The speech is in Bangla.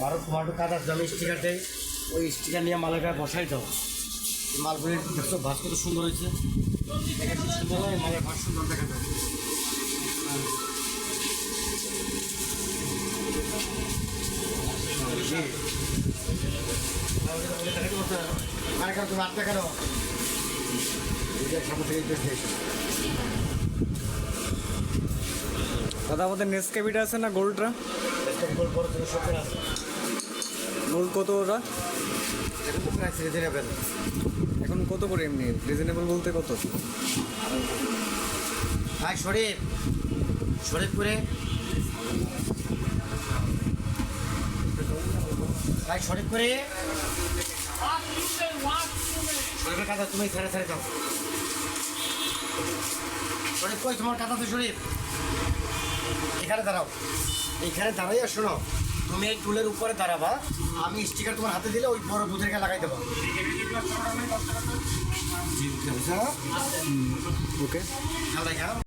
মারো তোমার কাদার জমি স্টিকার দেয়। ওই স্টিকার নিয়ে মালের গায়ে বসাই দাও। মালগুলি দেখছ ভাস কত সুন্দর হয়েছে। সুন্দর হয় মালের ভাস সুন্দর দেখা যায়। তুমি আটটা কেন সামনে থেকে। দাদা, আমাদের নেসকেবিটা আছে না গোল্ডটা একটা গোল বড় আছে গোল্ড কত ওরা? এটা তো এখন কত করে এমনি? রিজনেবল বলতে কত? ভাই, শরীফ। শরীফপুরে। ভাই, শরীফপুরে। শরীফের কাদা তুমি ছেড়ে ছেড়ে যাও শরীফ কই? তোমার কাদা তো শরীফ। এখানে দাঁড়াও। এখানে দাঁড়াইয়া শোনো তুমি এই টুলের উপরে দাঁড়াবা আমি স্টিকার তোমার হাতে দিলে ওই বড় বুথের গায়ে লাগাই দেবো। ওকে।